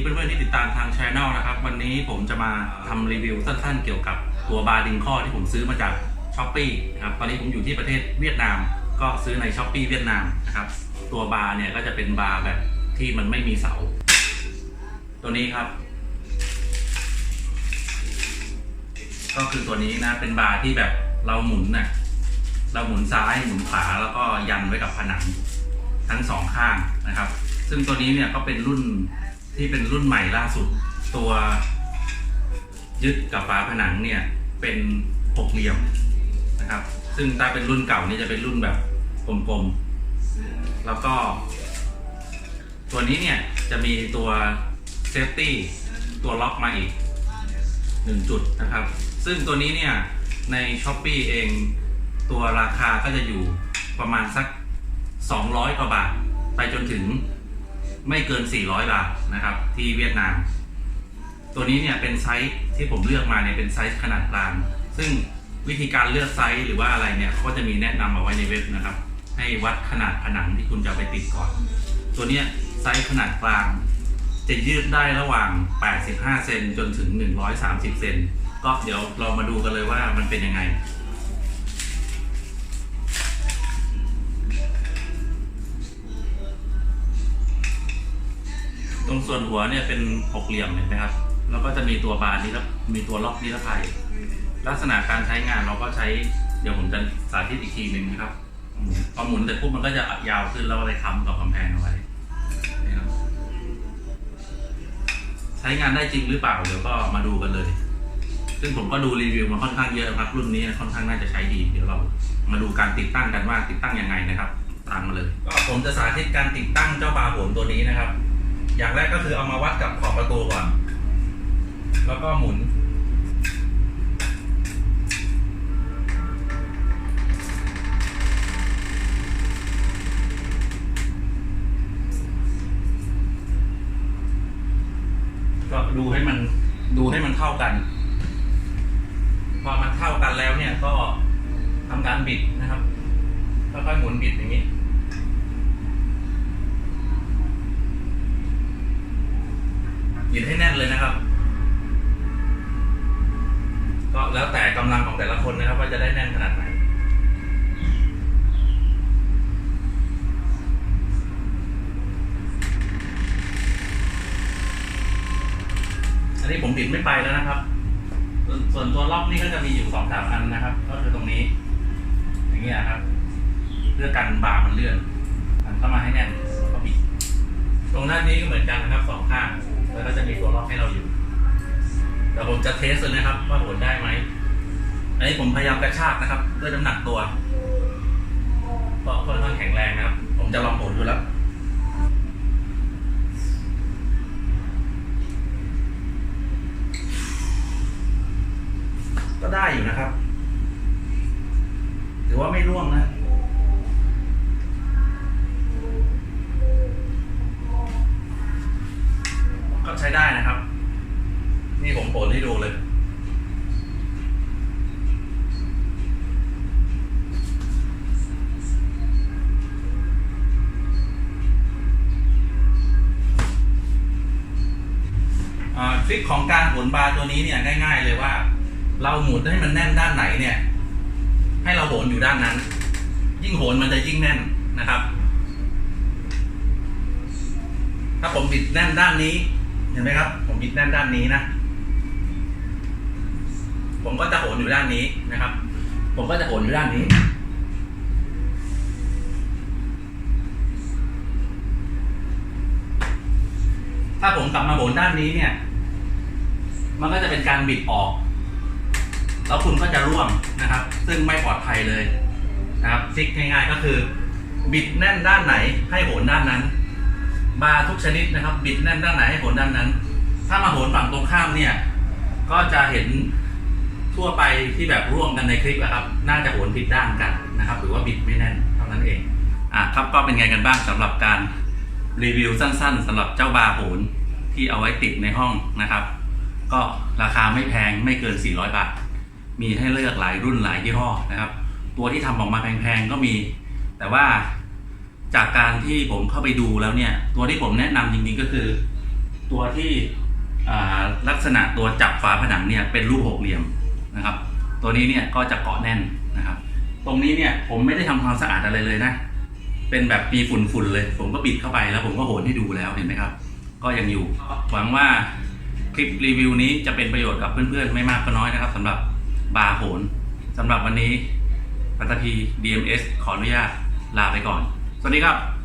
เพื่อนๆที่ติดตามทางช anel นะครับ วันนี้ผมจะมาทำรีวิวสั้นๆ เกี่ยวกับตัวบาร์ดิงข้อที่ผมซื้อมาจากช้อปปีนะครับ ตอนนี้ผมอยู่ที่ประเทศเวียดนาม ก็ซื้อในช้อปปีเวียดนามนะครับ ตัวบาร์เนี่ยก็จะเป็นบาร์แบบที่มันไม่มีเสา ตัวนี้ครับ ก็คือตัวนี้นะเป็นบาร์ที่แบบเราหมุนน่ะเราหมุนซ้ายหมุนขวาแล้วก็ยันไว้กับผนังทั้งสองข้างนะครับ ซึ่งตัวนี้เนี่ยก็เป็นรุ่น ที่เป็นรุ่นใหม่ล่าสุด ตัวยึดกับฝาผนังเนี่ยเป็นหกเหลี่ยมนะครับ ซึ่งถ้าเป็นรุ่นเก่านี่จะเป็นรุ่นแบบกลมๆ แล้วก็ ตัวนี้เนี่ยจะมีตัวเซฟตี้ตัวล็อกมาอีกหนึ่งจุดนะครับ ซึ่งตัวนี้เนี่ยใน s h อ p e e เองตัวราคาก็จะอยู่ประมาณสัก 200 กว่าบาท ไปจนถึง ไม่เกิน 400 บาทนะครับ ที่เวียดนาม ตัวนี้เนี่ยเป็นไซส์ที่ผมเลือกมาเนี่ยเป็นไซส์ขนาดกลาง ซึ่งวิธีการเลือกไซส์หรือว่าอะไรเนี่ยเขาก็จะมีแนะนำเอาไว้ในเว็บนะครับ ให้วัดขนาดผนังที่คุณจะไปติดก่อน ตัวเนี้ยไซส์ขนาดกลาง จะยืดได้ระหว่าง 85 เซนจนถึง 130 เซนก็เดี๋ยวเรามาดูกันเลยว่ามันเป็นยังไง ตรงส่วนหัวเนี่ยเป็นหกเหลี่ยมเห็นไหมครับ แล้วก็จะมีตัวบานนี้แล้วมีตัวล็อกนิรภัย ลักษณะการใช้งานเราก็ใช้เดี๋ยวผมจะสาธิตอีกทีหนึ่งนะครับพอหมุนเสร็จปุ๊บมันก็จะยาวขึ้นแล้วก็ไปค้ำกับกำแพงเอาไว้นี่ครับใช้งานได้จริงหรือเปล่าเดี๋ยวก็มาดูกันเลย ซึ่งผมก็ดูรีวิวมาค่อนข้างเยอะครับ รุ่นนี้ค่อนข้างน่าจะใช้ดี เดี๋ยวเรามาดูการติดตั้งกันว่าติดตั้งยังไงนะครับ ตามมาเลย ก็ผมจะสาธิตการติดตั้งเจ้าบาร์โหนตัวนี้นะครับ อย่างแรกก็คือเอามาวัดกับขอบประตูก่อน แล้วก็หมุน ก็ดูให้มันดูให้มันเท่ากัน พอมันเท่ากันแล้วเนี่ยก็ทำการบิดนะครับค่อยๆหมุนบิดอย่างนี้ บิดให้แน่นเลยนะครับ ก็แล้วแต่กำลังของแต่ละคนนะครับ ว่าจะได้แน่นขนาดไหนอันนี้ผมบิดไม่ไปแล้วนะครับส่วนส่วนตัวล็อกนี่ก็จะมีอยู่สองสามอันนะครับ ก็คือตรงนี้ อย่างเงี้ยครับ เพื่อกันบามันเลื่อนอันเข้ามาให้แน่นแล้วก็บิด ตรงหน้านี้ก็เหมือนกันนะครับสองข้าง แล้วก็จะมีตัวล็อกให้เราอยู่ แต่ผมจะเทสเลยนะครับ ว่าโหนได้ไหม อันนี้ผมพยายามกระชากนะครับ ด้วยน้ำหนักตัวก็ค่อนข้างแข็งแรงนะครับ ผมจะลองโหนดูแล้ว ริคของการหมุนบาร์ตัวนี้เนี่ยง่าย ๆ เลยว่า เราหมุนให้มันแน่นด้านไหนเนี่ย ให้เราโหนอยู่ด้านนั้น ยิ่งโหนมันจะยิ่งแน่นนะครับ ถ้าผมบิดแน่นด้านนี้ เห็นไหมครับ ผมบิดแน่นด้านนี้นะผมก็จะโหนอยู่ด้านนี้นะครับ ผมก็จะโหนอยู่ด้านนี้ ถ้าผมกลับมาโหนด้านนี้เนี่ย มันก็จะเป็นการบิดออก แล้วคุณก็จะร่วงนะครับ ซึ่งไม่ปลอดภัยเลยนะครับทริคง่ายๆก็คือ บิดแน่นด้านไหนให้โหนด้านนั้นบาทุกชนิดนะครับ บิดแน่นด้านไหนให้โหนด้านนั้น ถ้ามาโหนฝั่งตรงข้ามเนี่ย ก็จะเห็นทั่วไปที่แบบร่วมกันในคลิปนะครับ น่าจะโหนผิดด้านกันนะครับ หรือว่าบิดไม่แน่นเท่านั้นเองอะครับก็เป็นไงกันบ้างสำหรับการรีวิวสั้น ๆสำหรับเจ้าบาโหนที่เอาไว้ติดในห้องนะครับ ก็ราคาไม่แพงไม่เกิน 400 บาท มีให้เลือกหลายรุ่นหลายยี่ห้อนะครับ ตัวที่ทำออกมาแพงๆก็มี แต่ว่าจากการที่ผมเข้าไปดูแล้วเนี่ย ตัวที่ผมแนะนำจริงๆก็คือ ตัวที่ลักษณะตัวจับฝาผนังเนี่ยเป็นรูปหกเหลี่ยมนะครับ ตัวนี้เนี่ยก็จะเกาะแน่นนะครับ ตรงนี้เนี่ยผมไม่ได้ทำความสะอาดอะไรเลยนะ เป็นแบบมีฝุ่นๆเลย ผมก็บิดเข้าไปแล้วผมก็โหนให้ดูแล้วเห็นไหมครับ ก็ยังอยู่หวังว่า ลิปรีวิวนี้จะเป็นประโยชน์กับเพื่อนๆ ไม่มากก็น้อยนะครับสำหรับบาร์โหนสำหรับวันนี้ปัตตพี DMS ขออนุญาตลาไปก่อน สวัสดีครับ